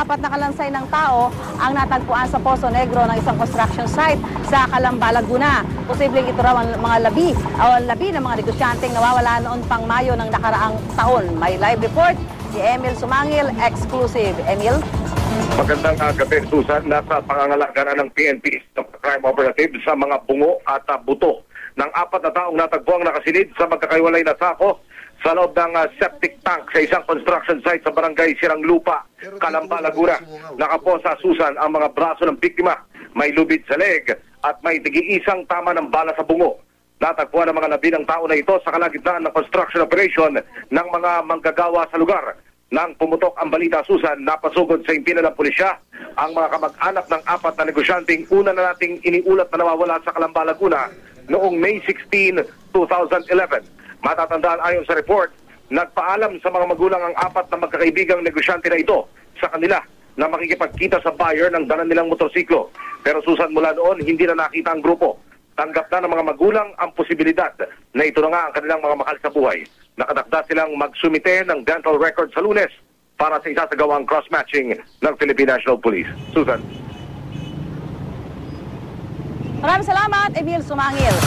apat na kalansay ng tao ang natagpuan sa Poso Negro ng isang construction site sa Calamba, Laguna. Posibleng ito raw ang mga labi o ang labi ng mga negosyanteng nawawala noon pang Mayo ng nakaraang taon. May live report si Emil Sumangil, exclusive. Emil? Magandang uh, gabi, Susan. Nasa pangangalaga na ng PNP ng crime operative sa mga bungo at uh, buto ng apat na taong natagpuang nakasilid sa magkakaiwalay na sako sa loob ng uh, septic tank sa isang construction site sa barangay Sirang Lupa, Calamba, Laguna. Nakapo sa Susan ang mga braso ng biktima. May lubid sa leg at may tigi-isang tama ng bala sa bungo. Natagpuan ang mga labi ng tao na ito sa kalagitnaan ng construction operation ng mga manggagawa sa lugar. Nang pumutok ang balita, Susan, napasugod sa impina ng pulisya ang mga kamag-anak ng apat na negosyanteng una na nating iniulat na nawawala sa Calamba, Laguna noong May 16, 2011. Matatandaan ayon sa report, nagpaalam sa mga magulang ang apat na magkakaibigang negosyante na ito sa kanila na makikipagkita sa buyer ng dala nilang motorsiklo. Pero Susan mula noon, hindi na nakita ang grupo. Tanggap na ng mga magulang ang posibilidad na ito na nga ang kanilang mga mahal sa buhay. Nakatakda silang magsumite ng dental record sa lunes para sa isasagawang cross-matching ng Philippine National Police. Susan. Maraming salamat, Emil Sumangil.